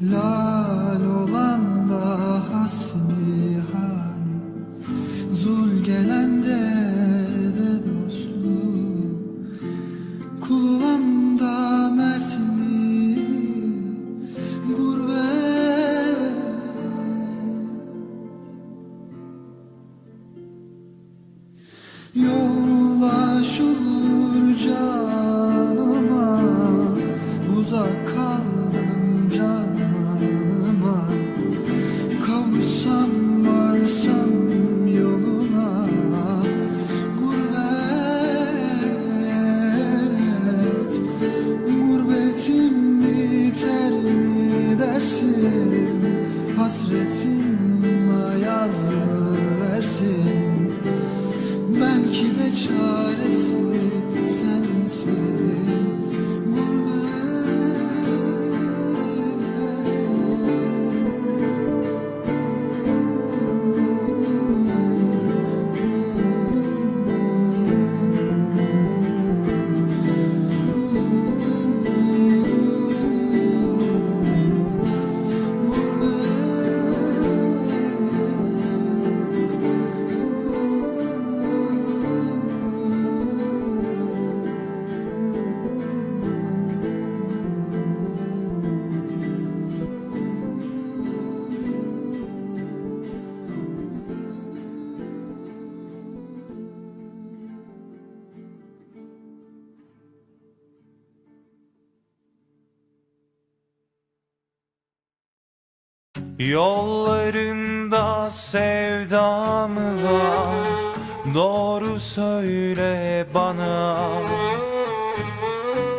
Lal olan çaresi sensin Yollarında sevdamı var? Doğru söyle bana.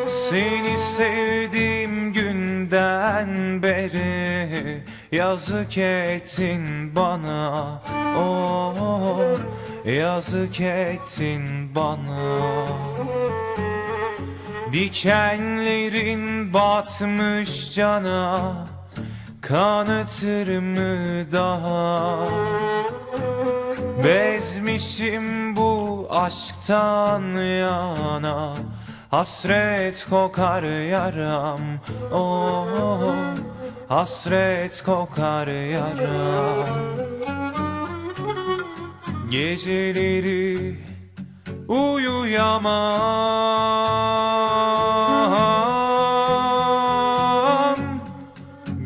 Seni sevdiğim günden beri Yazık ettin bana. Oh yazık ettin bana. Dikenlerin batmış cana Kanıtır mı daha? Bezmişim bu aşktan yana. Hasret kokar yaram Oh. Hasret kokar yaram. Geceleri uyuyamam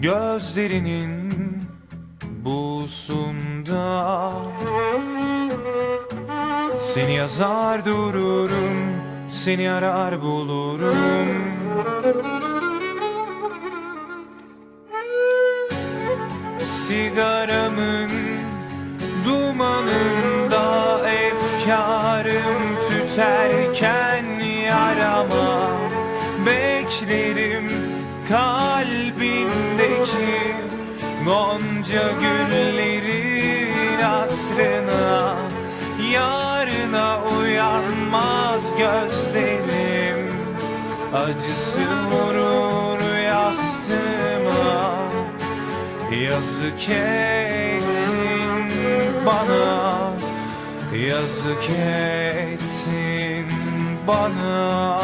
Gözlerinin busunda Seni yazar dururum Seni arar bulurum. Sigaramın dumanında efkarım tüterken gonca güllerin atrına Yarına uyanmaz gözlerim. Acısı vurur yastığıma Yazık ettin bana. Yazık ettin bana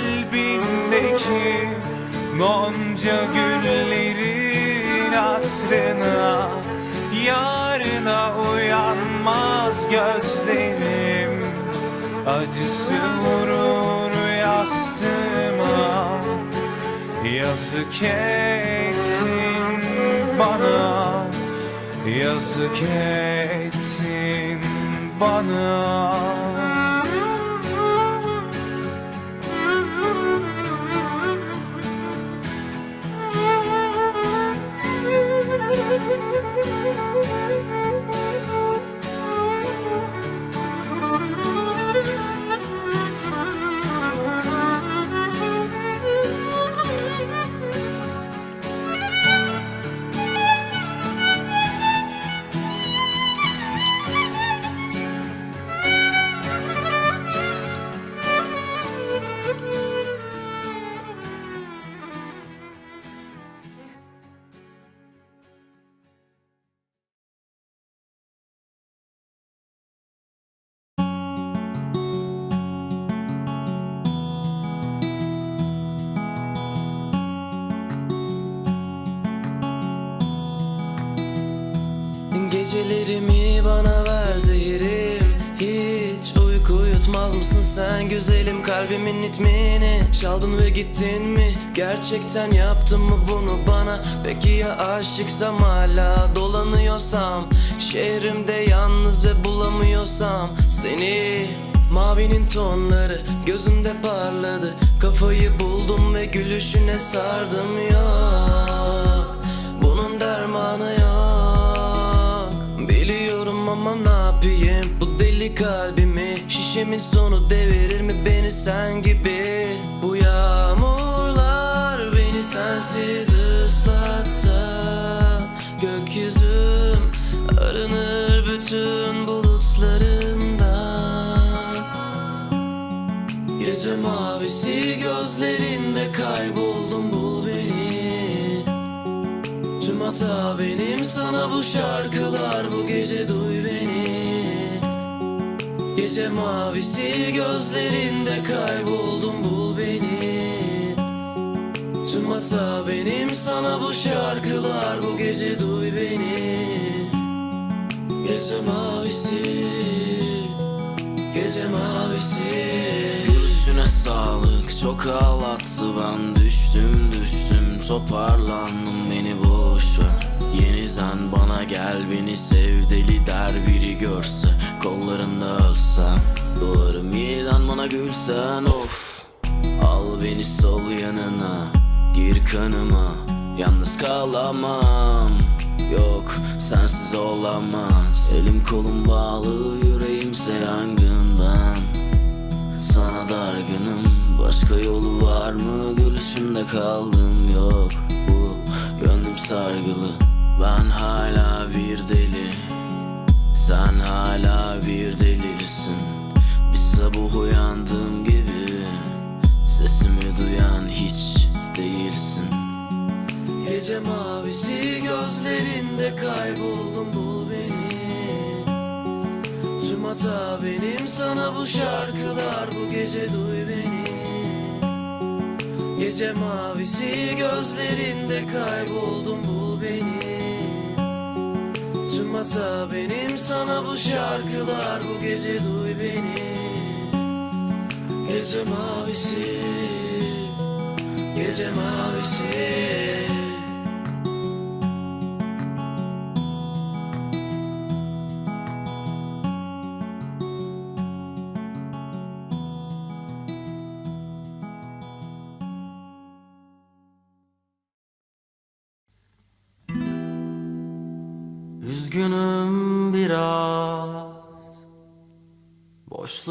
kalbindeki gonca güllerin atrına Yarına uyanmaz gözlerim. Acısı vurur yastığıma Yazık ettin bana. Yazık ettin bana uyutmaz mısın sen güzelim kalbimin ritmini? Çaldın ve gittin mi? Gerçekten yaptın mı bunu bana? Peki ya aşıksam hala dolanıyorsam? Şehrimde yalnız ve bulamıyorsam? Seni Mavinin tonları gözünde parladı. Kafayı buldum ve gülüşüne sardım yok. Bunun dermanı yok. Biliyorum ama ne yapayım? Bu deli kalbimi Şişemin sonu devirir mi beni sen gibi? Bu yağmurlar beni sensiz ıslatsa Gökyüzüm arınır bütün bulutlarımdan Gece mavisi gözlerinde kayboldum bul beni. Tüm hata benim sana bu şarkılar bu gece duy beni Gece mavisi gözlerinde kayboldum bul beni. Tüm hata benim sana bu şarkılar bu gece duy beni. Gece mavisi Gece mavisi. Gülüşüne sağlık çok ağlattı. Ben düştüm düştüm toparlandım. Beni boş ver. Yeniden bana gel beni sev deli der biri görse Kollarında ölsem Doğarım yeniden bana gülsen of. Al beni sol yanına Gir kanıma. Yalnız kalamam. Yok sensiz olamaz. Elim kolum bağlı yüreğimse yangından Sana dargınım Başka yolu var mı? Gülüşünde kaldım yok. Bu gönlüm sargılı Ben hala bir deli Sen hala bir delirsin Bir sabah uyandığım gibi Sesimi duyan hiç değilsin. Gece mavisi gözlerinde kayboldum bul beni. Tüm hata benim sana bu şarkılar bu gece duy beni. Gece mavisi gözlerinde kayboldum bul beni hata benim sana bu şarkılar. Bu gece duy beni Gece mavisi Gece mavisi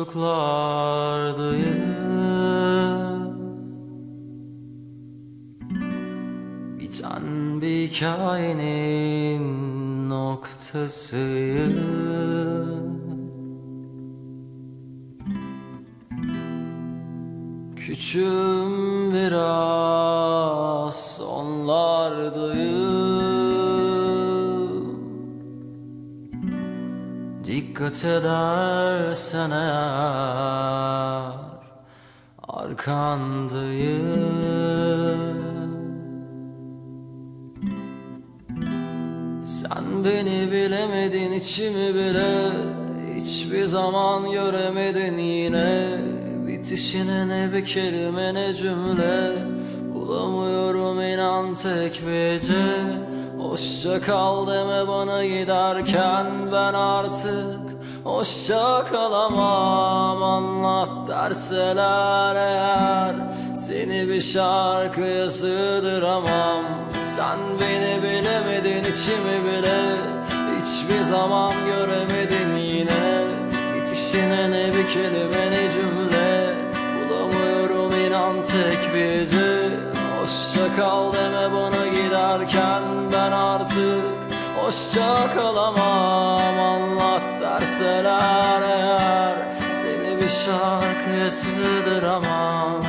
Boşluklardayım Biten bir hikayenin noktasıyım Küçüğüm biraz sonlardayım Dikkat edersen eğer arkandayım. Sen beni bilemedin içimi bile Hiçbir zaman göremedin. Yine Bitişine ne bir kelime ne cümle Bulamıyorum inan tek bir Hoşça kal deme bana giderken ben artık Hoşça kalamam anlat derseler eğer. Seni bir şarkıya sığdıramam. Sen beni bilemedin içimi bile Hiçbir zaman göremedin yine. Bitişine ne bir kelime ne cümle. Bulamıyorum inan tek bir gece Hoşça kal deme bana giderken ben artık Hoşça kalamam anlat derseler eğer. Seni bir şarkıya sığdıramam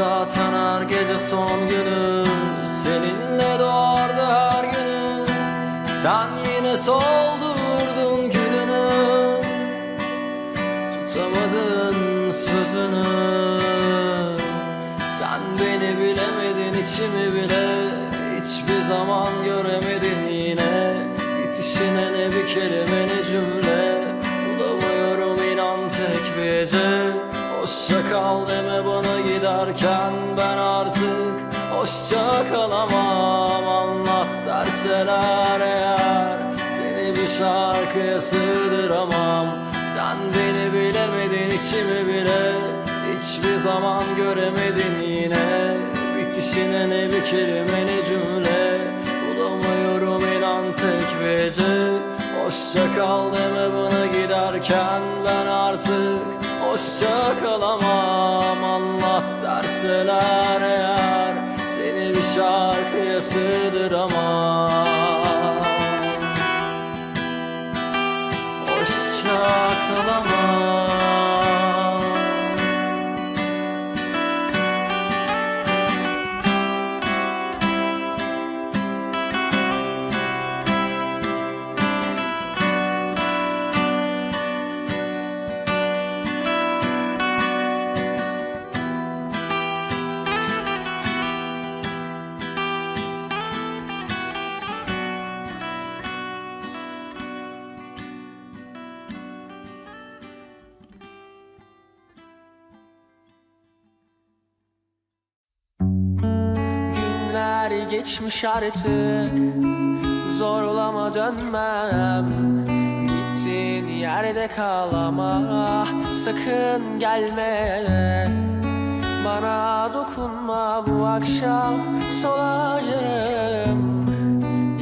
zaten her gece son günü. Seninle doğardı her günü. Sen yine soldurdun gülünü Tutamadın sözünü. Sen beni bilemedin içimi bile Hiçbir zaman göremedin yine. Bitişine ne bir kelime ne cümle. Bulamıyorum inan tek bir gece Hoşça kal deme bana giderken ben artık Hoşça kalamam. Anlat derseler eğer Seni bir şarkıya sığdıramam. Sen beni bilemedin içimi bile Hiçbir zaman göremedin yine. Bitişine ne bir kelime ne cümle Bulamıyorum inan tek bir Hoşça kal deme bana giderken ben artık Hoşça kalamam anlat derseler eğer Seni bir şarkıya sığdıramam Günler geçmiş artık. Zorlama dönmem. Gittiğin yerde kal ama Sakın gelme. Bana dokunma bu akşam solacağım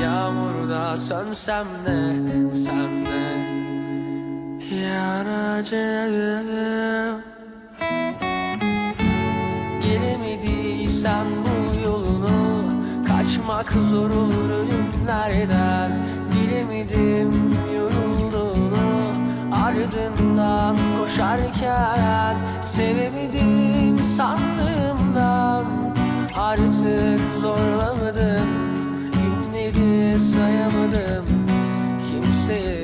Yağmurda sönsem de sen de yanacağım. Gelemediysen yolunu Kaçmak zor olur ölümlerden Bilemedim yorulduğunu. Ardından koşarken Sevemedin sandığımdan. Artık zorlamadım. Günleri sayamadım. Kimseyi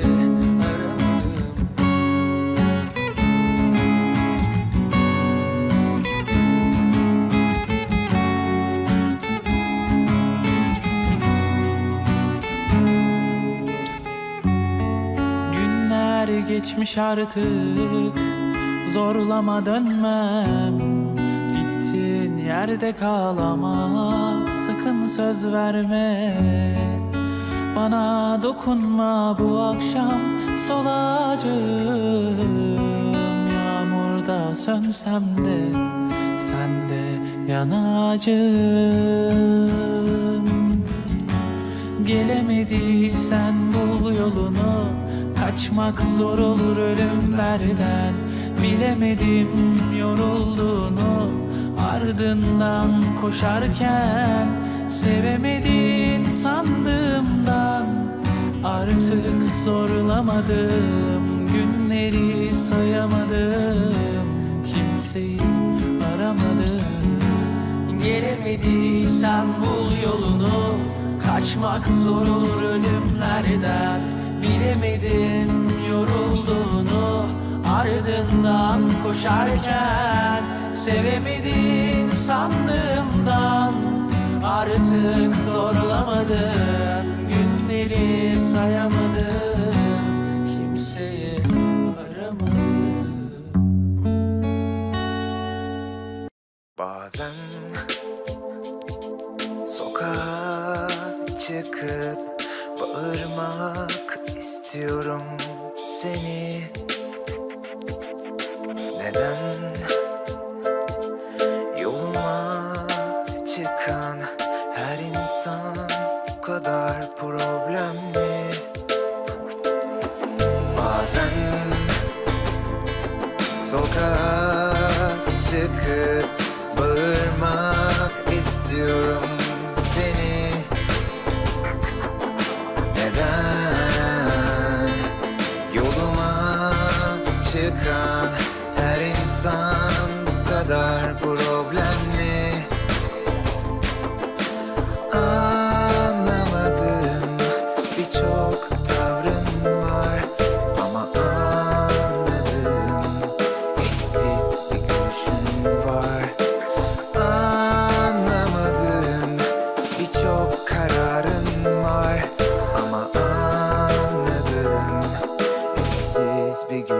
geçmiş artık. Zorlama dönmem. Gittiğin yerde kal ama Sakın söz verme. Bana dokunma bu akşam Solacağım Yağmurda sönsem de Sen de yanacağım. Gelemediysen bul yolunu Kaçmak zor olur ölümlerden. Bilemedim yorulduğunu. Ardından koşarken Sevemedin sandığımdan. Artık zorlamadım Günleri sayamadım. Kimseyi aramadım. Gelemediysen bul yolunu. Kaçmak zor olur ölümlerden Bilemedim yorulduğunu Ardından koşarken Sevemedin sandığımdan. Artık zorlamadım Günleri sayamadım Kimseyi aramadım Bazen sokağa çıkıp bağırmak istiyorum seni. Neden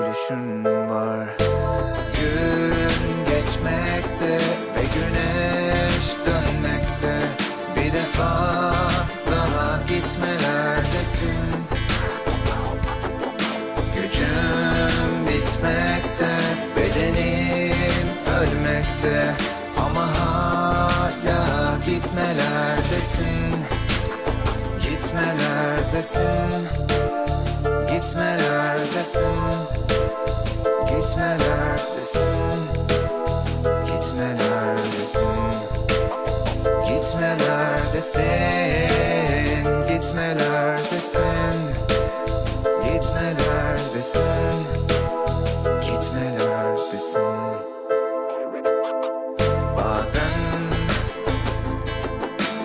gülüşün var. Gün geçmekte ve güneş dönmekte. Bir defa daha gitmelerdesin. Gücüm bitmekte, bedenim ölmekte. Ama hala gitmelerdesin. Gitmelerdesin. Gitmelerdesin. Gitmelerdesin. Gitmelerdesin. Gitmelerdesin. Gitmelerdesin. Gitmelerdesin. Gitmelerdesin. Bazen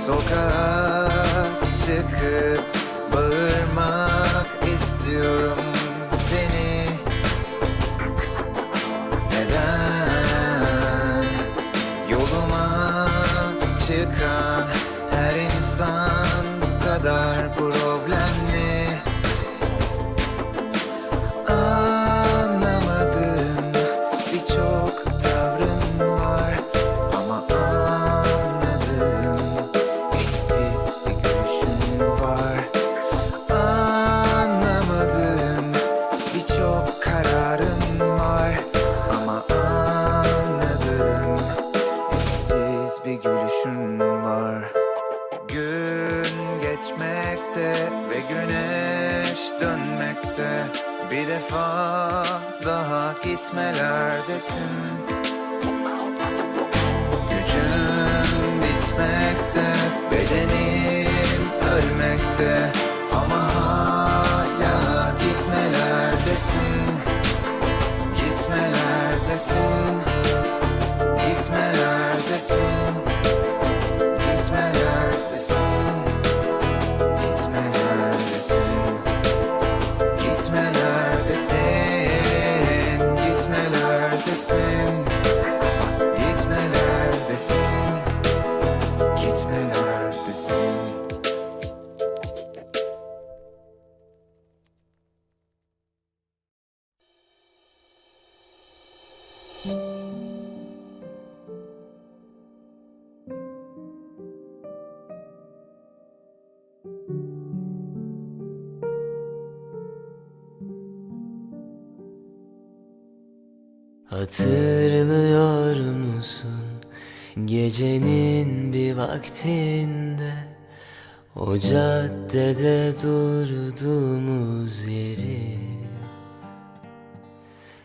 Sokağa çıkıp It's matter the same. It's matter the same. It's matter the same. Hatırlıyor musun gecenin bir vaktinde? O caddede durduğumuz yeri.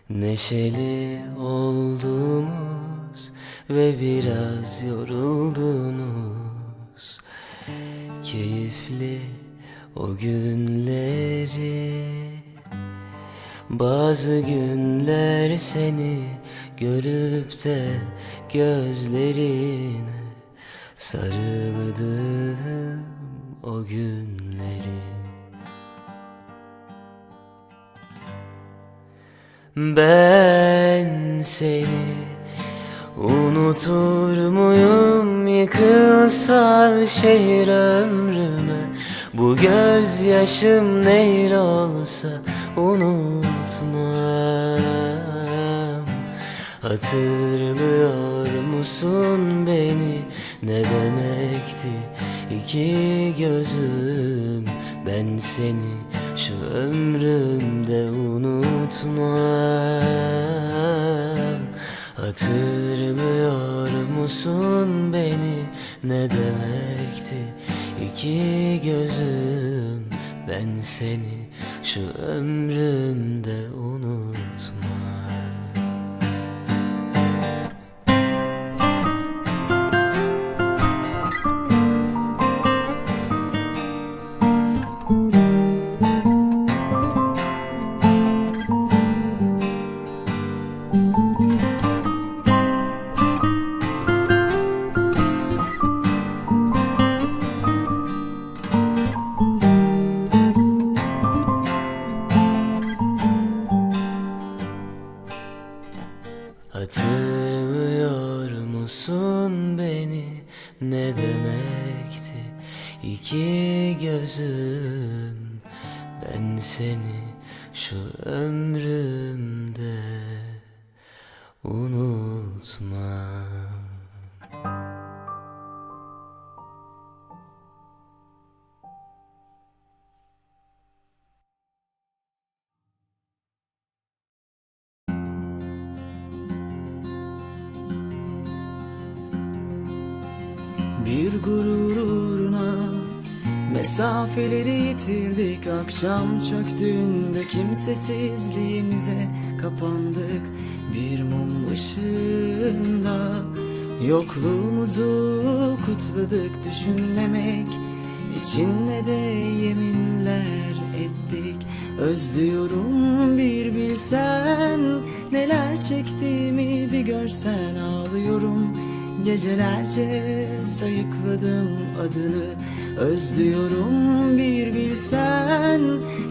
Neşeli olduğumuz ve biraz yorulduğumuz Keyifli o günleri bazı günler seni görüp de gözlerine sarıldım o günleri. Ben seni unutur muyum? Yıkılsa şehir ömrüme Bu gözyaşım nehir olsa unutmam. Hatırlıyor musun beni? Ne demekti iki gözüm? Ben seni şu ömrümde unutmam. Hatırlıyor musun beni? Ne demekti iki gözüm Ben seni şu ömrümde unutmam Mesafeleri yitirdik akşam çöktüğünde Kimsesizliğimize kapandık. Bir mum ışığında Yokluğumuzu kutladık. Düşünmemek İçinde de yeminler ettik. Özlüyorum bir bilsen Neler çektiğimi bir görsen. Ağlıyorum Gecelerce sayıkladım adını Özlüyorum bir bilsen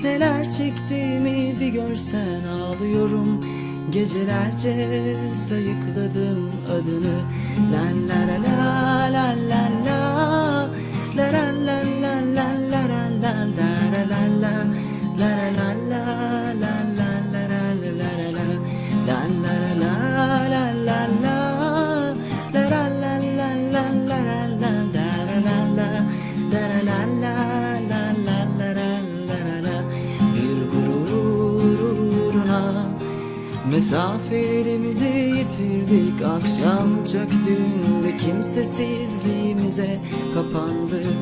Neler çektiğimi bir görsen ağlıyorum Gecelerce sayıkladım adını La la la la la la la La la la la la la la la la la la la La la la la la Mesafelerimizi yitirdik akşam çöktüğünde kimsesizliğimize kapandık.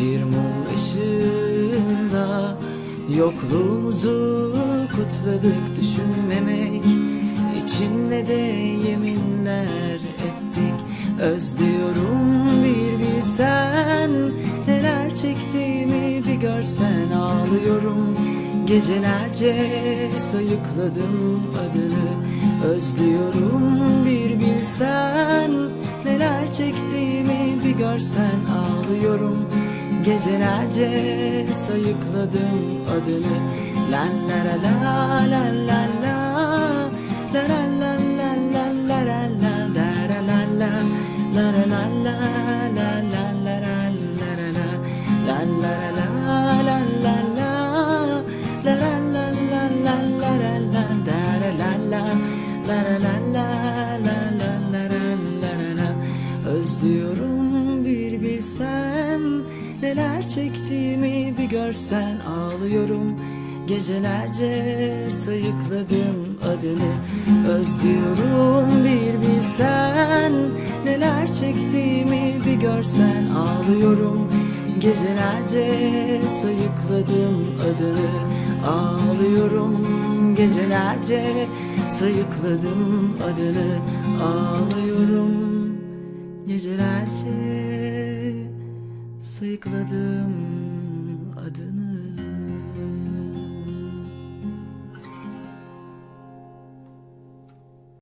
Bir mum ışığında yokluğumuzu kutladık. Düşünmemek içinde de yeminler ettik. Özlüyorum bir bilsen neler çektiğimi bir görsen. Ağlıyorum Gecelerce sayıkladım adını Özlüyorum bir bilsen Neler çektiğimi bir görsen ağlıyorum Gecelerce sayıkladım adını La la la la la la la La la la la la la la la la la la la La la la la la la la Gecelerce sayıkladım adını. Özlüyorum bir bilsen. Neler çektiğimi bir görsen. Ağlıyorum. Gecelerce sayıkladım adını. Ağlıyorum. Gecelerce sayıkladım adını. Ağlıyorum. Gecelerce sayıkladım